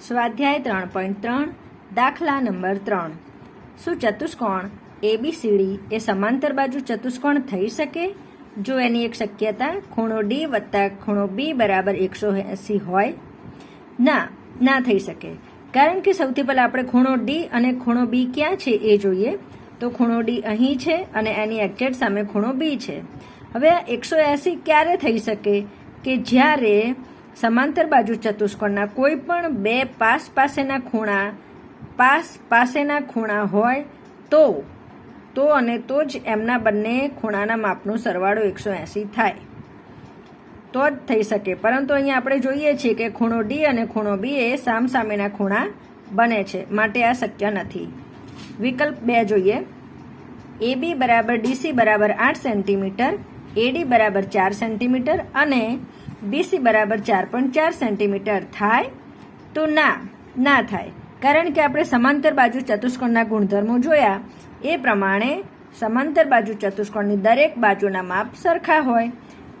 સ્વાધ્યાય ત્રણ પોઈન્ટ ત્રણ, દાખલા નંબર ત્રણ. શું ચતુષ્કોણ એબીસીડી એ સમાંતર બાજુ ચતુષ્કોણ થઈ શકે? જો એની એક શક્યતા ખૂણો ડી વત્તા ખૂણો બી બરાબર એકસો એંસી હોય, ના ના થઈ શકે. કારણ કે સૌથી પહેલાં આપણે ખૂણો ડી અને ખૂણો બી ક્યાં છે એ જોઈએ. તો ખૂણો ડી અહીં છે અને એની એક્ઝેક્ટ સામે ખૂણો બી છે. હવે આ એકસો એંસી ક્યારે થઈ શકે? કે જ્યારે સમાંતર બાજુ ચતુષ્કોણના કોઈ પણ બે પાસ પાસેના ખૂણા, પાસ પાસેના ખૂણા હોય તો તો અને તો જ એમના બંને ખૂણાના માપનો સરવાળો એકસો એંસી થાય. તો જ થઈ શકે. પરંતુ અહીંયા આપણે જોઈએ છીએ કે ખૂણો ડી અને ખૂણો બી એ સામસામેના ખૂણા બને છે. માટે આ શક્ય નથી. વિકલ્પ બે જોઈએ. એ બી બરાબર ડીસી બરાબર આઠ સેન્ટીમીટર એડી બરાબર ચાર સેન્ટીમીટર અને બીસી બરાબર ચાર પોઈન્ટ ચાર સેન્ટીમીટર થાય તો ના ના થાય. કારણ કે આપણે સમાંતર બાજુ ચતુષ્કોણના ગુણધર્મો જોયા. એ પ્રમાણે સમાંતર બાજુ ચતુષ્કોણની દરેક બાજુના માપ સરખા હોય.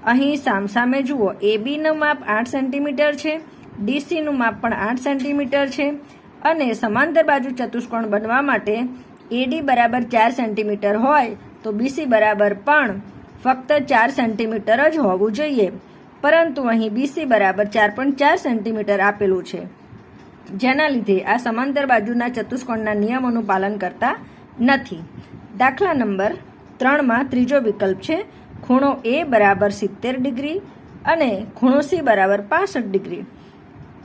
અહીં સામસામે જુઓ, એ બીનું માપ આઠ સેન્ટીમીટર છે ડીસીનું માપ પણ આઠ સેન્ટીમીટર છે અને સમાંતર બાજુ ચતુષ્કોણ બનવા માટે એડી બરાબર ચાર સેન્ટીમીટર હોય તો બીસી બરાબર પણ ફક્ત ચાર સેન્ટીમીટર જ હોવું જોઈએ. પરંતુ અહીં બીસી બરાબર ચાર પોઈન્ટ ચાર સેન્ટીમીટર આપેલું છે. જેના લીધે આ સમાંતર બાજુના ચતુષ્કોણના નિયમોનું પાલન કરતા નથી. દાખલા નંબર ત્રણમાં ત્રીજો વિકલ્પ છે, ખૂણો એ બરાબર સિત્તેર ડિગ્રી અને ખૂણો સી બરાબર પાસઠ ડિગ્રી.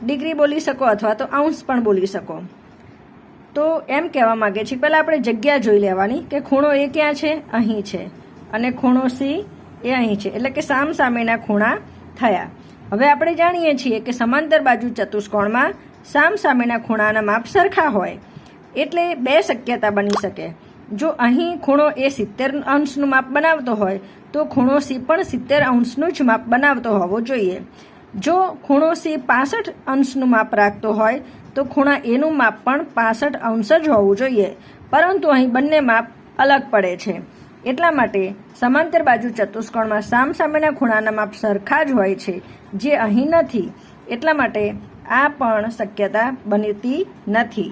ડિગ્રી બોલી શકો અથવા તો આઉન્સ પણ બોલી શકો. તો એમ કહેવા માંગે છે, પહેલાં આપણે જગ્યા જોઈ લેવાની કે ખૂણો એ ક્યાં છે? અહીં છે. અને ખૂણો સી એ અહીં છે. એટલે કે સામ સામેના ખૂણા થયા. હવે આપણે જાણીએ છીએ કે સમાંતર બાજુ ચતુષ્કોણમાં સામ સામેના ખૂણાના માપ સરખા હોય, એટલે બે શક્યતા બની શકે. જો અહીં ખૂણો એ સિત્તેર અંશનું માપ બનાવતો હોય, તો ખૂણો સી પણ સિત્તેર અંશનું જ માપ બનાવતો હોવો જોઈએ. જો ખૂણો સી પાસઠ અંશનું માપ રાખતો હોય, તો ખૂણા એનું માપ પણ પાસઠ અંશ જ હોવું જોઈએ. પરંતુ અહીં બંને માપ અલગ પડે છે. એટલા માટે સમાંતર બાજુ ચતુષ્કોણમાં સામસામેના ખૂણાના માપ સરખા જ હોય છે, જે અહીં નથી. એટલા માટે આ પણ શક્યતા બનતી નથી.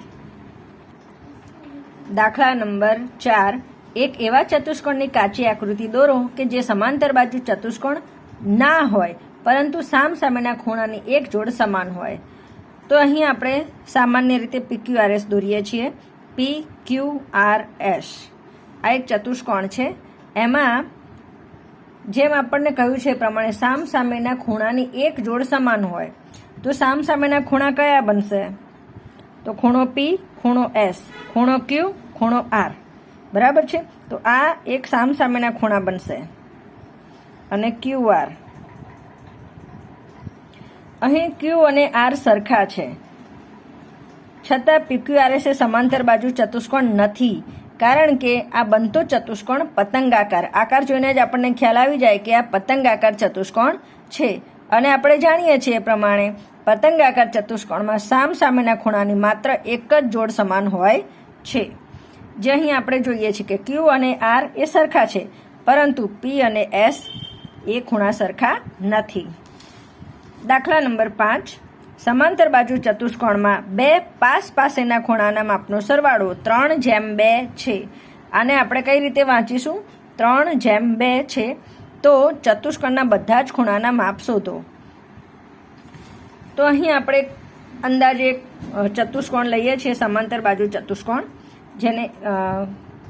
દાખલા નંબર ચાર. એક એવા ચતુષ્કોણની કાચી આકૃતિ દોરો કે જે સમાંતર બાજુ ચતુષ્કોણ ના હોય, પરંતુ સામ સામેના ખૂણાની એક જોડ સમાન હોય. તો અહીં આપણે સામાન્ય રીતે પીક્યુઆરએસ દોરીએ છીએ. પી ક્યુ આર એસ આ એક ચતુષ્કોણ છે. એમાં જેમ આપણને કહ્યું છે એ પ્રમાણે સામ સામેના ખૂણાની એક જોડ સમાન હોય. તો સામ સામેના ખૂણા કયા બનશે? તો ખૂણો પી ખૂણો એસ ખૂણો ક્યુ ખૂણો આર બરાબર છે? તો આ એક સામ સામેના ખૂણા બનશે. અને ક્યુ આર અહીં ક્યુ અને આર સરખા છે. છતાં પીક્યુઆરએસ એ સમાંતર બાજુ ચતુષ્કોણ નથી. કારણ કે આ બનતો ચતુષ્કોણ પતંગાકાર. આકાર જોઈને જ આપણને ખ્યાલ આવી જાય કે આ પતંગાકાર ચતુષ્કોણ છે. અને આપણે જાણીએ છીએ પ્રમાણે પતંગાકાર ચતુષ્કોણમાં સામ સામેના ખૂણાની માત્ર એક જ જોડ સમાન હોય છે. જે અહીં આપણે જોઈએ છીએ કે ક્યુ અને આર એ સરખા છે, પરંતુ પી અને એસ એ ખૂણા સરખા નથી. દાખલા નંબર પાંચ. સમાંતર બાજુ ચતુષ્કોણમાં બે, પાસ પાસેના ખૂણાના માપનો સરવાળો ત્રણ જેમ બે છે. આને આપણે કઈ રીતે વાંચીશું? ત્રણ જેમ બે છે. તો ચતુષ્કોણના બધા જ ખૂણાના માપ શોધો. તો અહીં આપણે અંદાજે ચતુષ્કોણ લઈએ છીએ સમાંતર બાજુ ચતુષ્કોણ, જેને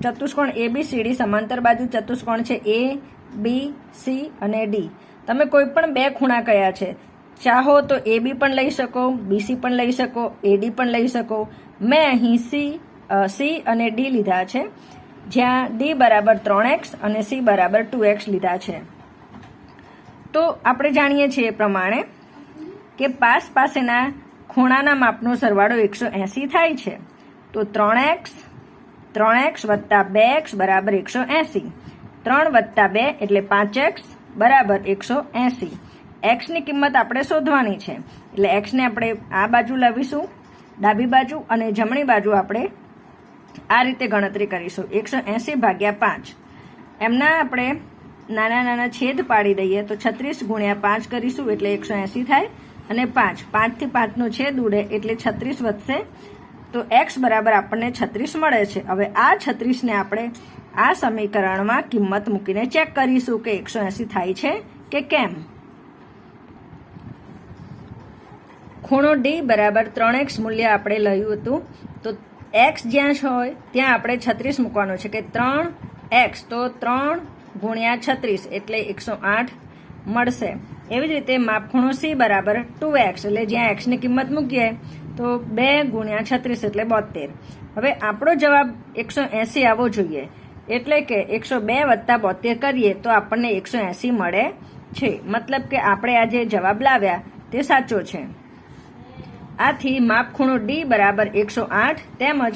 ચતુષ્કોણ એ બી સી ડી સમાંતર બાજુ ચતુષ્કોણ છે એ બી સી અને ડી તમે કોઈ પણ બે ખૂણા કયા છે ચાહો તો એ બી પણ લઈ શકો બીસી પણ લઈ શકો એડી પણ લઈ શકો. મેં અહીં સી સી અને ડી લીધા છે. જ્યાં ડી બરાબર ત્રણ એક્સ અને સી બરાબર ટુ એક્સ લીધા છે. તો આપણે જાણીએ છીએ એ પ્રમાણે કે પાસ પાસેના ખૂણાના માપનો સરવાળો એકસો એંસી થાય છે. તો ત્રણ એક્સ ત્રણ એક્સ વત્તા બે એક્સ બરાબર એકસો એંસી. ત્રણ વત્તા બે એટલે પાંચ એક્સ બરાબર એકસો એંસી. એક્સની કિંમત આપણે શોધવાની છે. એટલે એક્સને આપણે આ બાજુ લાવીશું, ડાબી બાજુ અને જમણી બાજુ આપણે આ રીતે ગણતરી કરીશું. એકસો એંસી ભાગ્યા પાંચ. એમના આપણે નાના નાના છેદ પાડી દઈએ તો છત્રીસ ગુણ્યા પાંચ કરીશું એટલે એકસો એંસી થાય અને પાંચ. પાંચથી પાંચનો છેદ ઉડે એટલે છત્રીસ વધશે. તો એક્સ બરાબર આપણને છત્રીસ મળે છે. હવે આ છત્રીસને આપણે આ સમીકરણમાં કિંમત મૂકીને ચેક કરીશું કે એકસો એંસી થાય છે કે કેમ. ખૂણો ડી બરાબર ત્રણ એક્સ મૂલ્ય આપણે લયું હતું. તો એક્સ જ્યાં હોય, ત્યાં આપણે છત્રીસ મૂકવાનું છે કે ત્રણ એક્સ. તો ત્રણ ગુણ્યા છત્રીસ એટલે એકસો આઠ મળશે. એવી જ રીતે માપખૂણો સી બરાબર ટુ એક્સ એટલે જ્યાં એક્સની કિંમત મૂકીએ, તો બે ગુણ્યા છત્રીસ એટલે બોતેર હવે આપણો જવાબ એકસો એંસી આવવો જોઈએ. એટલે કે એકસો બે વત્તા બોતેર કરીએ તો આપણને એકસો એંસી મળે છે. મતલબ કે આપણે આ જે જવાબ લાવ્યા, તે સાચો છે. આથી માપખૂણો ડી બરાબર એકસો આઠ તેમજ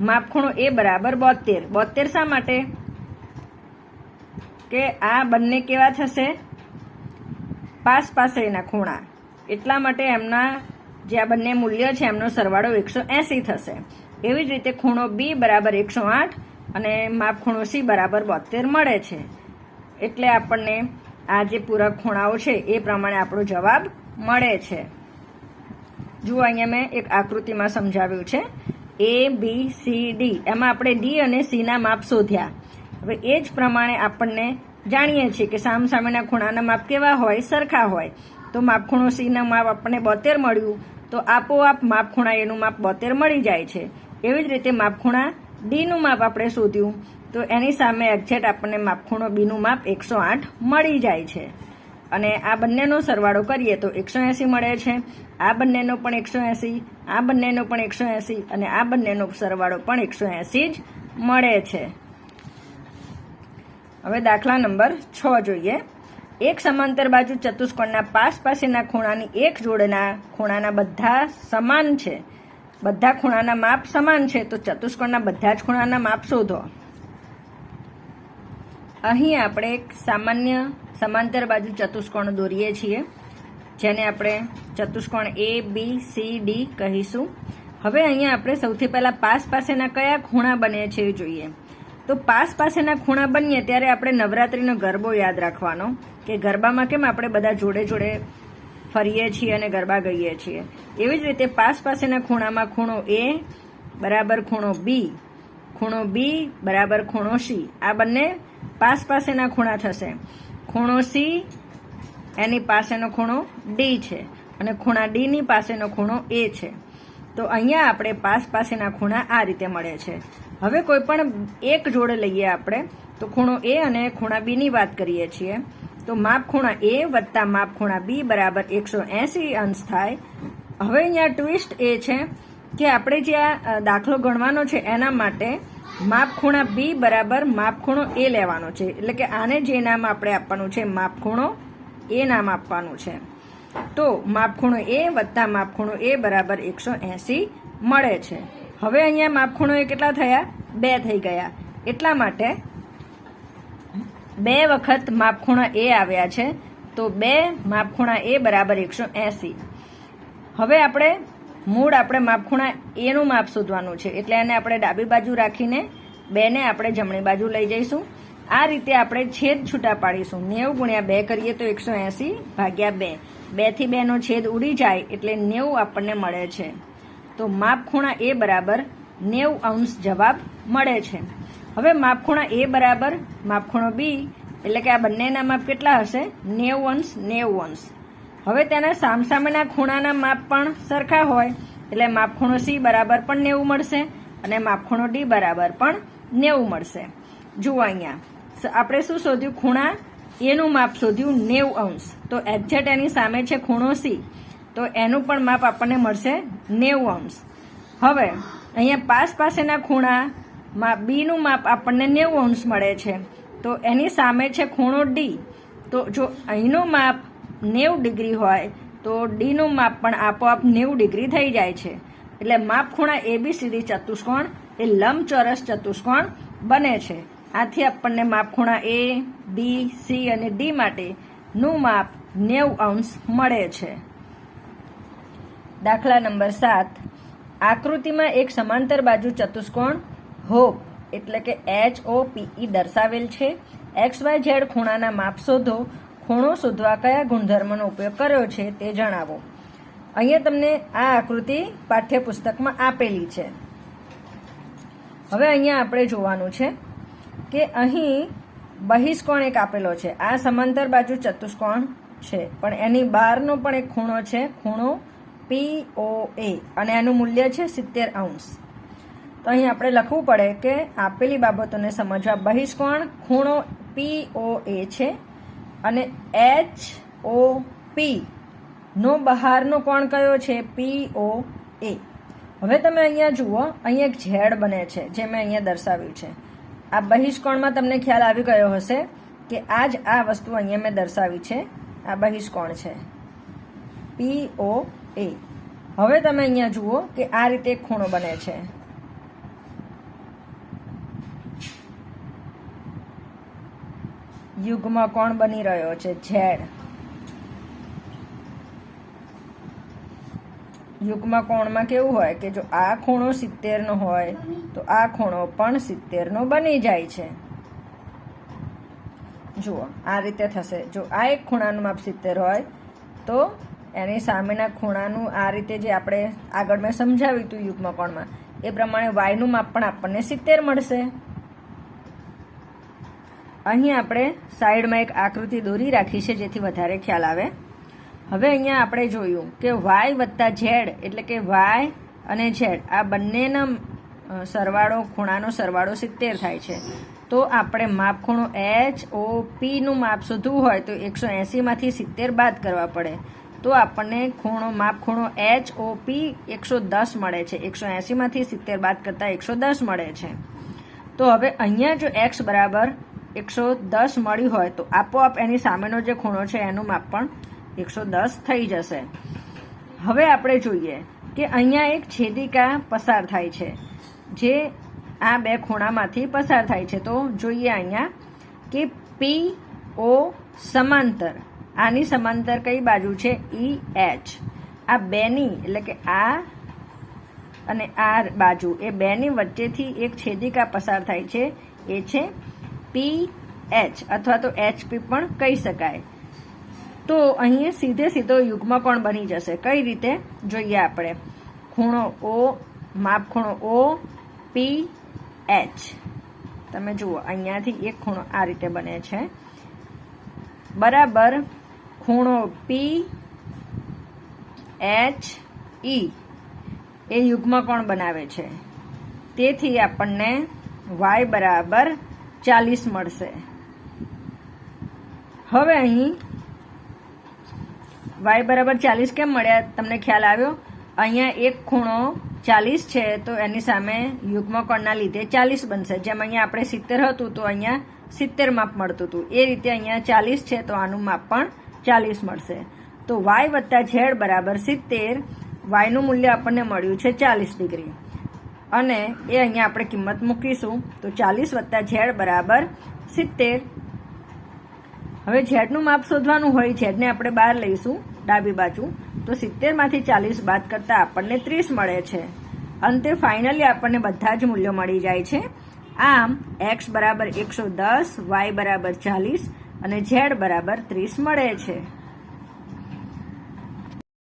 માપખૂણો એ બરાબર બોતેર બોતેર શા માટે? કે આ બંને કેવા થશે? પાસ પાસેના ખૂણા. એટલા માટે એમના જે આ બંને મૂલ્ય છે, એમનો સરવાળો એકસો એંસી થશે. એવી જ રીતે ખૂણો બી બરાબર એકસો આઠ અને માપખૂણો સી બરાબર બોતેર મળે છે. એટલે આપણને આ જે પૂરક ખૂણાઓ છે, એ પ્રમાણે આપણો જવાબ મળે છે. જુઓ અહીંયા મેં એક આકૃતિમાં સમજાવ્યું છે. એ બી સી ડી એમાં આપણે ડી અને સીના માપ શોધ્યા. હવે એ જ પ્રમાણે આપણને જાણીએ છીએ કે સામસામેના ખૂણાના માપ કેવા હોય, સરખા હોય. તો માપખૂણો સીના માપ આપણને બોતેર મળ્યું, તો આપોઆપ માપખૂણા એનું માપ બોતેર મળી જાય છે. એવી જ રીતે માપખૂણા ડીનું માપ આપણે શોધ્યું. તો એની સામે એક્ઝેક્ટ આપણને માપખૂણો બીનું માપ એકસો આઠ મળી જાય છે. અને આ બંનેનો સરવાળો કરીએ તો એકસો એંસી મળે છે. આ બંનેનો પણ એકસો એંસી, આ બંનેનો પણ એકસો એંસી અને આ બંનેનો સરવાળો પણ એકસો એંસી જ મળે છે. હવે દાખલા નંબર છ જોઈએ. એક સમાંતર બાજુ ચતુષ્કોણના પાસ પાસેના ખૂણાની એક જોડના ખૂણાના બધા સમાન છે. બધા ખૂણાના માપ સમાન છે તો ચતુષ્કોણના બધા જ ખૂણાના માપ શોધો. અહીં આપણે એક સામાન્ય સમાંતર બાજુ ચતુષ્કોણ દોરીએ છીએ, જેને આપણે ચતુષ્કોણ એ બી સી ડી કહીશું. હવે અહીંયા આપણે સૌથી પહેલાં પાસ પાસેના કયા ખૂણા બને છે એ જોઈએ. તો પાસ પાસેના ખૂણા બનીએ ત્યારે આપણે નવરાત્રિનો ગરબો યાદ રાખવાનો, કે ગરબામાં કેમ આપણે બધા જોડે જોડે ફરીએ છીએ અને ગરબા ગઈએ છીએ. એવી જ રીતે પાસ પાસેના ખૂણામાં ખૂણો એ બરાબર ખૂણો બી ખૂણો બી બરાબર ખૂણો સી આ બંને પાસ પાસેના ખૂણા થશે. ખૂણો સી એની પાસેનો ખૂણો ડી છે અને ખૂણા ડીની પાસેનો ખૂણો એ છે. તો અહીંયા આપણે પાસ પાસેના ખૂણા આ રીતે મળે છે. હવે કોઈ પણ એક જોડે લઈએ આપણે, તો ખૂણો એ અને ખૂણા બીની વાત કરીએ છીએ. તો માપ ખૂણા એ વત્તા માપ ખૂણા બી બરાબર એકસો એંસી અંશ થાય. હવે અહીંયા ટ્વિસ્ટ એ છે કે આપણે જે આ દાખલો ગણવાનો છે એના માટે માપ ખૂણા બી બરાબર માપ ખૂણો એ લેવાનો છે. એટલે કે આને જે નામ આપણે આપવાનું છે માપ ખૂણો એ નામ આપવાનું છે. તો માપખૂણો એ વત્તા માપખૂણો એ બરાબર એકસો એંસી મળે છે. હવે અહીંયા માપખૂણો એ કેટલા થયા? બે થઈ ગયા. એટલા માટે બે વખત માપખૂણા એ આવ્યા છે. તો બે માપખૂણા એ બરાબર એકસો એંસી. હવે આપણે મૂળ આપણે માપખૂણા એનું માપ શોધવાનું છે. એટલે એને આપણે ડાબી બાજુ રાખીને બેને આપણે જમણી બાજુ લઈ જઈશું. આ રીતે આપણે છેદ છૂટા પાડીશું. નેવું ગુણ્યા બે કરીએ તો એકસો એંસી ભાગ્યા બે. બેથી બેનો છેદ ઉડી જાય એટલે નેવું આપણને મળે છે. તો માપખૂણા એ બરાબર નેવું અંશ જવાબ મળે છે. હવે માપખૂણા એ બરાબર, માપખૂણો બી, એટલે કે આ બંનેના માપ કેટલા હશે? નેવું અંશ નેવું અંશ. હવે તેના સામસામેના ખૂણાના માપ પણ સરખા હોય. એટલે માપખૂણો સી બરાબર પણ નેવું મળશે અને માપખૂણો ડી બરાબર પણ નેવું મળશે. જુઓ અહીંયા. આપણે શું શોધ્યું? ખૂણા એનું માપ શોધ્યું નેવું અંશ. તો એક્ઝેક્ટ એની સામે છે ખૂણો સી તો એનું પણ માપ આપણને મળશે નેવું અંશ. હવે, અહીંયા પાસ પાસેના ખૂણામાં બીનું માપ આપણને નેવું અંશ મળે છે. તો એની સામે છે ખૂણો ડી તો જો અહીંનું માપ નેવું ડિગ્રી હોય, તો ડીનું માપ પણ આપોઆપ નેવું ડિગ્રી થઈ જાય છે. એટલે માપ ખૂણા એબીસીડી ચતુષ્કોણ એ લંબચોરસ ચતુષ્કોણ બને છે. આથી આપણને માપ ખૂણા એ બી સી અને ડી માટેનું માપ નેવું અંશ મળે છે. દાખલા નંબર સાત. આકૃતિમાં એક સમાંતર બાજુ ચતુષ્કોણ હોપ, એટલે કે એચ ઓ પીઈ દર્શાવેલ છે. એક્સ વાય ઝેડ ખૂણાના માપ શોધો ખૂણો શોધવા કયા ગુણધર્મનો ઉપયોગ કર્યો છે તે જણાવો. અહીંયા તમને આ આકૃતિ પાઠ્યપુસ્તકમાં આપેલી છે. હવે અહીંયા આપણે જોવાનું છે કે અહીં બહિષ્કોણ એક આપેલો છે. આ સમાંતર બાજુ ચતુષ્કોણ છે. પણ એની બહારનો પણ એક ખૂણો છે. ખૂણો પી ઓ એ અને એનું મૂલ્ય છે સિત્તેર અંશ. તો અહીં આપણે લખવું પડે કે આપેલી બાબતોને સમજવા બહિષ્કોણ ખૂણો પી ઓ એ છે. અને એચ ઓ પી નો બહારનો કોણ કયો છે? પી ઓ એ હવે તમે અહીંયા જુઓ, અહીંયા એક ઝેડ બને છે, જે મેં અહીંયા દર્શાવ્યું છે. આ બહિષ્કોણમાં તમને ખ્યાલ આવી ગયો હશે કે આ જ આ વસ્તુ અહીંયા મેં દર્શાવી છે. આ બહિષ્કોણ છે. પી ઓ એ હવે તમે અહીંયા જુઓ કે આ રીતે ખૂણો બને છે. યુગ્મ કોણ બની રહ્યો છે? ઝેડ. યુગમાં કોણમાં કેવું હોય કે જો આ ખૂણો સિત્તેરનો હોય, તો આ ખૂણો પણ સિત્તેરનો બની જાય છે. જુઓ, આ રીતે થશે. જો આ એક ખૂણાનું માપ સિત્તેર હોય, તો એની સામેના ખૂણાનું આ રીતે જે આપણે આગળ મેં સમજાવ્યું હતું યુગમાં કોણમાં, એ પ્રમાણે વાયનું માપ પણ આપણને સિત્તેર મળશે. અહીં આપણે સાઈડમાં એક આકૃતિ દોરી રાખી છે જેથી વધારે ખ્યાલ આવે. હવે અહીંયા આપણે જોયું કે વાય વત્તા ઝેડ એટલે કે વાય અને ઝેડ, આ બંનેના સરવાળો, ખૂણાનો સરવાળો સિત્તેર થાય છે. તો આપણે માપ ખૂણો એચ ઓ પીનું માપ શોધવું હોય તો એકસો એંસીમાંથી સિત્તેર બાદ કરવા પડે. તો આપણને ખૂણો, માપ ખૂણો એચ ઓ પી એકસો દસ મળે છે. એકસો એંસીમાંથી સિત્તેર બાદ કરતાં એકસો દસ મળે છે. તો હવે અહીંયા જો એક્સ બરાબર એકસો દસ મળ્યું હોય તો આપોઆપ એની સામેનો જે ખૂણો છે એનું માપ પણ એકસો દસ થઈ જશે. હવે આપણે જોઈએ કે અહીંયા એક છેદિકા પસાર થાય છે, જે આ બે ખૂણામાંથી પસાર થાય છે. તો જોઈએ અહીંયા કે પી ઓ સમાંતર, આની સમાંતર કઈ બાજુ છે? ઈ એચ આ બેની, એટલે કે આ અને આ બાજુ, એ બેની વચ્ચેથી એક છેદિકા પસાર થાય છે. એ છે પી એચ અથવા તો એચપી પણ કહી શકાય. તો અહીં સીધે સીધો યુગ્મ પણ બની જશે. કઈ રીતે? જોઈએ આપણે. ખૂણો ઓ માપ ખૂણો ઓ પી એચ તમે જુઓ, અહીંયાથી એક ખૂણો આ રીતે બને છે. બરાબર ખૂણો પી એચ ઈ એ યુગ્મ કોણ બનાવે છે. તેથી આપણને વાય બરાબર ચાલીસ મળશે. હવે અહીં વાય બરાબર ચાલીસ કેમ મળ્યા? તમને ખ્યાલ આવ્યો? અહીંયા એક ખૂણો ચાલીસ છે, તો એની સામે યુગ્મકોણના લીધે ચાલીસ બનશે. જેમ અહીંયા આપણે સિત્તેર હતું, તો અહીંયા સિત્તેર માપ મળતું હતું. એ રીતે અહીંયા ચાલીસ છે, તો આનું માપ પણ ચાલીસ મળશે. તો વાય વત્તા ઝેડ બરાબર સિત્તેર વાયનું મૂલ્ય આપણને મળ્યું છે ચાલીસ ડિગ્રી. અને એ અહીંયા આપણે કિંમત મૂકીશું. તો ચાલીસ વત્તા ઝેડ બરાબર સિત્તેર. હવે ઝેડનું માપ શોધવાનું હોય, ઝેડને આપણે બહાર લઈશું, ડાબી બાજુ. તો સિત્તેરમાંથી ચાલીસ બાદ કરતાં આપણને ત્રીસ મળે છે. અંતે ફાઇનલી આપણને બધા જ મૂલ્યો મળી જાય છે. આમ એક્સ બરાબર એકસો દસ વાય બરાબર ચાલીસ અને ઝેડ બરાબર ત્રીસ મળે છે.